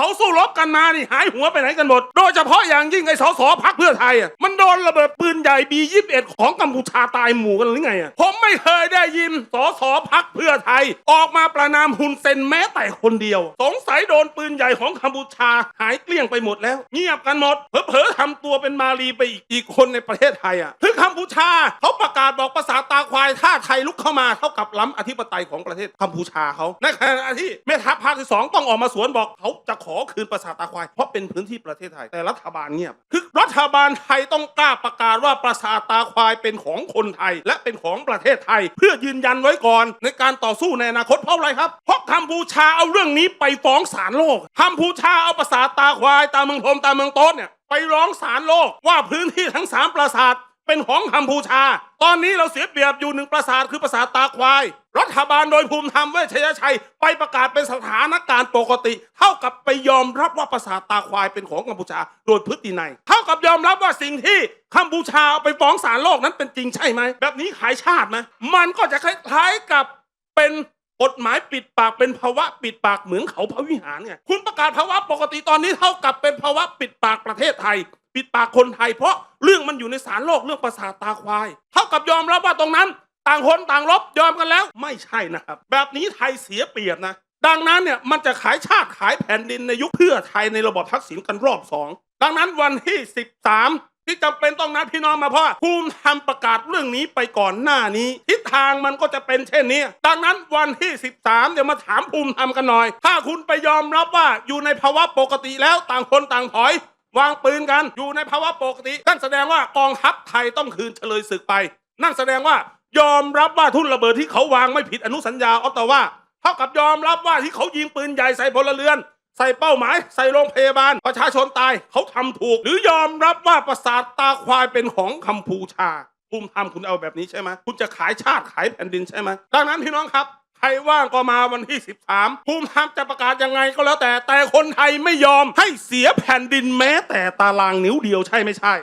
เขาสู้รบกันมานี่หายหัวไปไหนกันหมด โดยเฉพาะอย่างยิ่งไอ้สสพักเพื่อไทยอะมันโดนระเบิดปืนใหญ่บียี่สิบเอ็ดของกัมพูชาตายหมู่กันหรือไงอะผมไม่เคยได้ยินสสพักเพื่อไทย ออกมาประนามฮุนเซนแม้แต่คนเดียว สงสัยโดนปืนใหญ่ของกัมพูชาหายเกลี้ยงไปหมดแล้ว เงียบกันหมดเผลอๆทำตัวเป็นมาลีไปอีกอีกคนในประเทศไทยอะคือกัมพูชาเขาประกาศบอกภาษาตาควายถ้าไทยลุกเข้ามาเท่ากับล้ำอธิปไตยของประเทศกัมพูชาเขาในขณะที่แม่ทัพภาคที่สองต้องออกมาสวนบอกเขาจะขออคืนภาษาตาควาย เพราะเป็นพื้นที่ประเทศไทย แต่รัฐบาลเงียบ คือรัฐบาลไทยต้องกล้าประกาศว่าประสาทตาควายเป็นของคนไทย และเป็นของประเทศไทย เพื่อยืนยันไว้ก่อน ในการต่อสู้ในอนาคตเพราะอะไรครับ เพราะกัมพูชาเอาเรื่องนี้ไปฟ้องศาลโลกกัมพูชาเอาประสาทตาควาย ตาเมืองพรมตาเมืองโต๊ดเนี่ยไปร้องศาลโลกว่าพื้นที่ทั้งสามปราสาท เป็นของกัมพูชา ตอนนี้เราเสียเปรียบอยู่หนึ่งปราสาทคือปราสาทตาควาย รัฐบาลโดยภูมิธรรมเวชยชัย ไปประกาศเป็นสถานการณ์ปกติ เท่ากับไปยอมรับว่าปราสาทตาควายเป็นของกัมพูชา โดยพฤตินัย เท่ากับยอมรับว่าสิ่งที่กัมพูชาเอาไปฟ้องศาลโลกนั้นเป็นจริงใช่ไหม แบบนี้ขายชาติไหมมันก็จะคล้ายๆกับเป็นกฎหมายปิดปากเป็นภาวะปิดปากเหมืองเขาพระวิหารไงคุณประกาศภาวะปกติตอนนี้เท่ากับเป็นภาวะปิดปากประเทศไทย ปิดปากคนไทย เพราะเรื่องมันอยู่ในศาลโลกเรื่องประสาทตาควาย เท่ากับยอมรับว่าตรงนั้น ต่างคนต่างลบยอมกันแล้ว ไม่ใช่นะครับ แบบนี้ไทยเสียเปรียบนะ ดังนั้นเนี่ยมันจะขายชาติขายแผ่นดินในยุคเพื่อไทยในระบบทักษิณกันรอบสองดังนั้นวันที่ 13 ที่จำเป็นต้องนัดพี่น้องมาเพราะว่าภูมิธรรมประกาศเรื่องนี้ไปก่อนหน้านี้ ทิศทางมันก็จะเป็นเช่นนี้ ดังนั้นวันที่ 13 เดี๋ยวมาถามภูมิธรรมกันหน่อย ถ้าคุณไปยอมรับว่าอยู่ในภาวะปกติแล้วต่างคนต่างถอย วางปืนกันอยู่ในภาวะปกตินั่นแสดงว่ากองทัพไทยต้องคืนเฉลยศึกไป นั่นแสดงว่ายอมรับว่าทุ่นระเบิดที่เขาวางไม่ผิดอนุสัญญาออตตาวาเท่ากับยอมรับว่าที่เขายิงปืนใหญ่ใส่พลเรือน ใส่เป้าหมาย ใส่โรงพยาบาล ประชาชนตายเขาทำถูก หรือยอมรับว่าประสาทตาควายเป็นของกัมพูชาภูมิธรรมคุณเอาแบบนี้ใช่ไหมคุณจะขายชาติขายแผ่นดินใช่ไหมดังนั้นพี่น้องครับ ใครว่างก็มาวันที่ 13 ภูมิธรรมจะประกาศยังไงก็แล้วแต่แต่คนไทยไม่ยอมให้เสียแผ่นดินแม้แต่ตารางนิ้วเดียวใช่ไม่ใช่